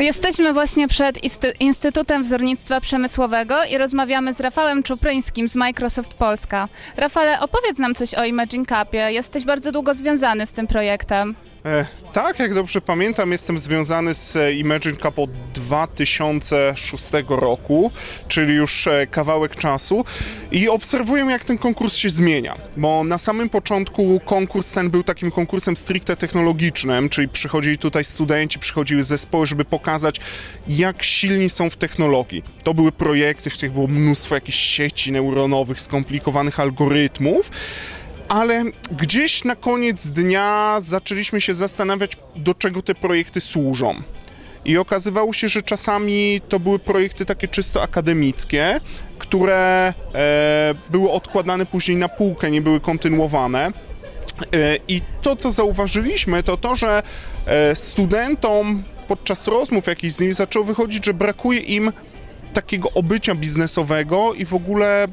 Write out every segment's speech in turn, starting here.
Jesteśmy właśnie przed Instytutem Wzornictwa Przemysłowego i rozmawiamy z Rafałem Czupryńskim z Microsoft Polska. Rafale, opowiedz nam coś o Imagine Cupie. Jesteś bardzo długo związany z tym projektem. E, tak, jak dobrze pamiętam, jestem związany z e, Imagine Cup od 2006 roku, czyli już e, kawałek czasu i obserwuję, jak ten konkurs się zmienia, bo na samym początku konkurs ten był takim konkursem stricte technologicznym, czyli przychodzili tutaj studenci, przychodziły zespoły, żeby pokazać, jak silni są w technologii. To były projekty, w których było mnóstwo jakichś sieci neuronowych, skomplikowanych algorytmów, ale gdzieś na koniec dnia zaczęliśmy się zastanawiać, do czego te projekty służą. I okazywało się, że czasami to były projekty takie czysto akademickie, które e, były odkładane później na półkę, nie były kontynuowane. E, I to, co zauważyliśmy, to to, że e, studentom podczas rozmów jakichś z nimi zaczęło wychodzić, że brakuje im takiego obycia biznesowego i w ogóle e,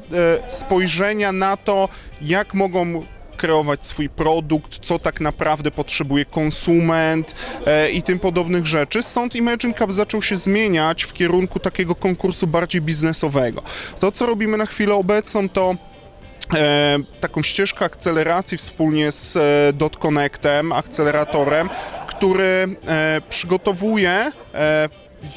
spojrzenia na to, jak mogą kreować swój produkt, co tak naprawdę potrzebuje konsument e, i tym podobnych rzeczy. Stąd Imagine Cup zaczął się zmieniać w kierunku takiego konkursu bardziej biznesowego. To, co robimy na chwilę obecną, to e, taką ścieżkę akceleracji wspólnie z e, Dot Connectem, akceleratorem, który e, przygotowuje e,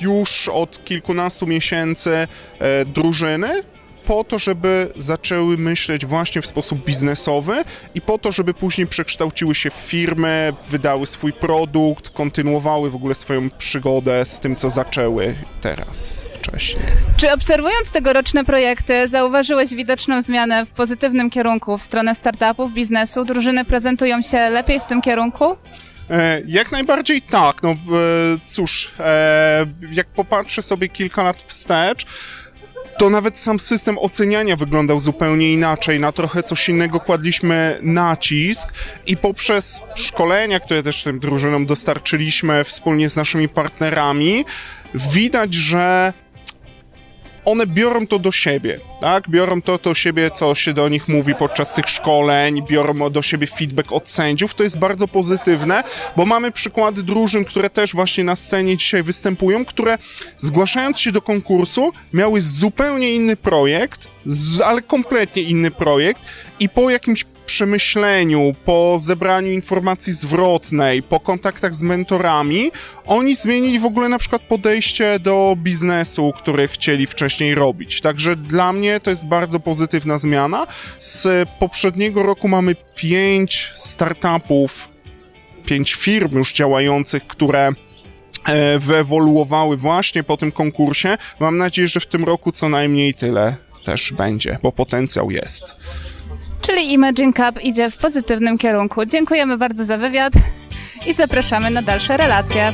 już od kilkunastu miesięcy e, drużyny po to, żeby zaczęły myśleć właśnie w sposób biznesowy i po to, żeby później przekształciły się w firmy, wydały swój produkt, kontynuowały w ogóle swoją przygodę z tym, co zaczęły teraz, wcześniej. Czy obserwując tegoroczne projekty, zauważyłeś widoczną zmianę w pozytywnym kierunku w stronę startupów, biznesu? Drużyny prezentują się lepiej w tym kierunku? E, Jak najbardziej tak. No e, cóż, e, jak popatrzę sobie kilka lat wstecz, to nawet sam system oceniania wyglądał zupełnie inaczej. Na trochę coś innego kładliśmy nacisk i poprzez szkolenia, które też tym drużynom dostarczyliśmy wspólnie z naszymi partnerami, widać, że one biorą to do siebie, tak? Biorą to do siebie, co się do nich mówi podczas tych szkoleń, biorą do siebie feedback od sędziów. To jest bardzo pozytywne, bo mamy przykłady drużyn, które też właśnie na scenie dzisiaj występują, które zgłaszając się do konkursu miały zupełnie inny projekt, z, ale kompletnie inny projekt i po jakimś przemyśleniu, po zebraniu informacji zwrotnej, po kontaktach z mentorami, oni zmienili w ogóle na przykład podejście do biznesu, który chcieli wcześniej robić. Także dla mnie to jest bardzo pozytywna zmiana. Z poprzedniego roku mamy pięć startupów, pięć firm już działających, które e, wyewoluowały właśnie po tym konkursie. Mam nadzieję, że w tym roku co najmniej tyle też będzie, bo potencjał jest. Czyli Imagine Cup idzie w pozytywnym kierunku. Dziękujemy bardzo za wywiad i zapraszamy na dalsze relacje.